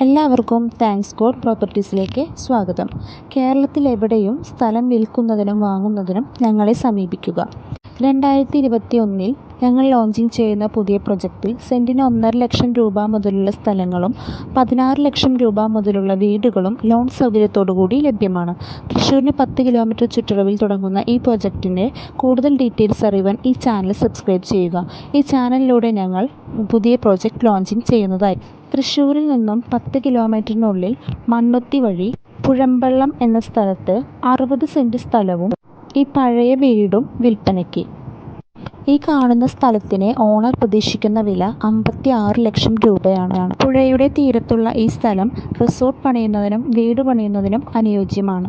എല്ലാവർക്കും thanks God പ്രോപ്പർട്ടീസിലേക്ക് സ്വാഗതം. കേരളത്തിലെവിടെയും സ്ഥലം വിൽക്കുന്നതിനും വാങ്ങുന്നതിനും ഞങ്ങളെ സമീപിക്കുക. രണ്ടായിരത്തി ഇരുപത്തി ഒന്നിൽ ഞങ്ങൾ ലോഞ്ചിങ് ചെയ്യുന്ന പുതിയ പ്രൊജക്റ്റിൽ സെന്റിന് ഒന്നര ലക്ഷം രൂപ മുതലുള്ള സ്ഥലങ്ങളും പതിനാറ് ലക്ഷം രൂപ മുതലുള്ള വീടുകളും ലോൺ സൗകര്യത്തോടു കൂടി ലഭ്യമാണ്. തൃശ്ശൂരിന് പത്ത് കിലോമീറ്റർ ചുറ്റളവിൽ തുടങ്ങുന്ന ഈ പ്രൊജക്റ്റിന്റെ കൂടുതൽ ഡീറ്റെയിൽസ് അറിയുവാൻ ഈ ചാനൽ സബ്സ്ക്രൈബ് ചെയ്യുക. ഈ ചാനലിലൂടെ ഞങ്ങൾ പുതിയ പ്രൊജക്റ്റ് ലോഞ്ചിങ് ചെയ്യുന്നതായി. തൃശ്ശൂരിൽ നിന്നും പത്ത് കിലോമീറ്ററിനുള്ളിൽ മണ്ണുത്തി വഴി പുഴമ്പള്ളം എന്ന സ്ഥലത്ത് അറുപത് സെന്റ് സ്ഥലവും ഈ പഴയ വീടും വിൽപ്പനയ്ക്ക്. ഈ കാണുന്ന സ്ഥലത്തിന് ഓണർ പ്രതീക്ഷിക്കുന്ന വില അമ്പത്തി ആറ് ലക്ഷം രൂപയാണ്. പുഴയുടെ തീരത്തുള്ള ഈ സ്ഥലം റിസോർട്ട് പണിയുന്നതിനും വീട് പണിയുന്നതിനും അനുയോജ്യമാണ്.